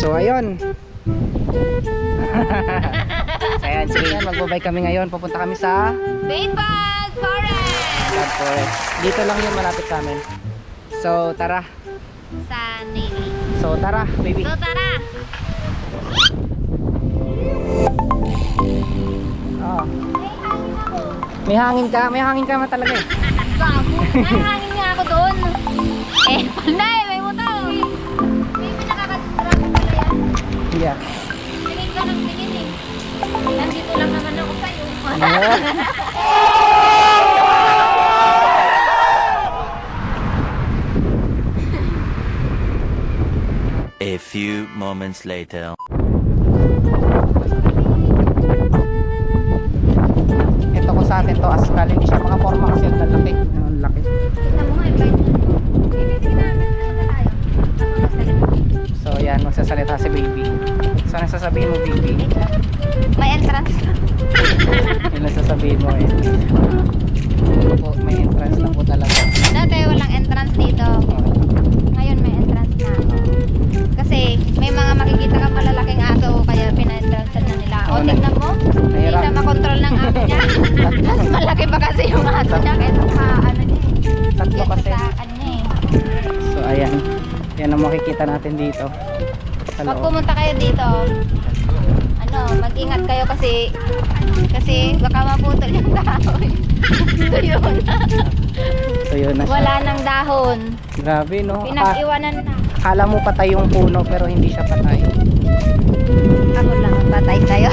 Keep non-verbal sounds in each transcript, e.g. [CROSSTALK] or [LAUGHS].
[LAUGHS] Ayan, sige yan. Magbabay kami ngayon. Pupunta kami sa Paintball Forest! Blood Forest. Dito lang yun malapit sa amin. So, tara. Sa Navy. So, tara, baby. So tara! Oh. May hangin ka. May hangin ka naman talaga eh. [LAUGHS] Gago! Ay, hangin nga ako doon. [LAUGHS] Eh, wala Yeah. Tingin ka ng tingin eh. Nandito lang naman ako sa'yo. [LAUGHS] A few moments later. Ito ko sa atin to askal. Hindi siya mga yan. Magsasalita si baby. So, ano sasabihin mo, baby? May entrance. [LAUGHS] Yun ang sasabihin mo eh. Po, may entrance na po talaga. Dati walang entrance dito. Ngayon may entrance na. Kasi may mga makikita ka malalaking aso kaya pina-entrance na nila. O Oo, tignan mo, hindi siya makontrol ng aso niya. Mas [LAUGHS] malaki pa kasi yung aso niya kaysa sa ano niya. Tatlo kasi. sa ano niya eh. So, ayan. Yan ang makikita natin dito. Sa Pag pumunta kayo dito, ano, mag-ingat kayo kasi kasi baka maputol yung dahon. [LAUGHS] Yun. So, yun na siya. Wala nang dahon. Grabe, no? Pinag-iwanan na. Akala mo patay yung puno pero hindi siya patay. Ako lang ang patay sa'yo.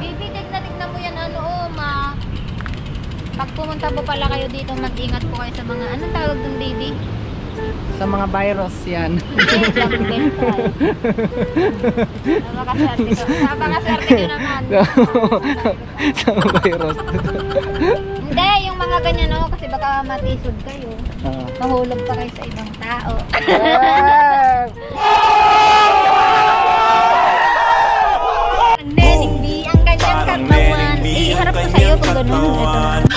Baby, tignan tignan mo yan ano, oh, ma. Pag pumunta po pala kayo dito, mag-ingat po kayo sa mga, anong tawag dun, baby? Sa mga virus yan. Hindi, junk mental. Napakaswerte ko. Napakaswerte ko naman. [LAUGHS] sa mga virus. Hindi, yung mga ganyan, oh, kasi baka matisod kayo. Oo. Mahulog pa kayo sa ibang tao. [LAUGHS] ganun. Ito.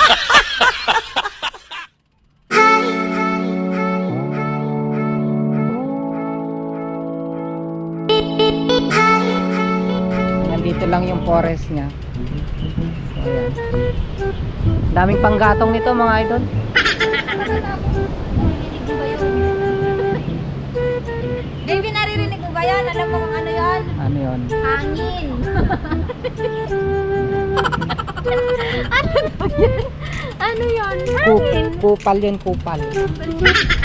Nandito lang yung forest niya. So, ayan. Daming panggatong nito mga idol. Baby, naririnig mo ba yan? Alam mo kung ano yan? Ano yun? Hangin. [LAUGHS] ano yan? Ano yan? Kupal yun, kupal. [LAUGHS]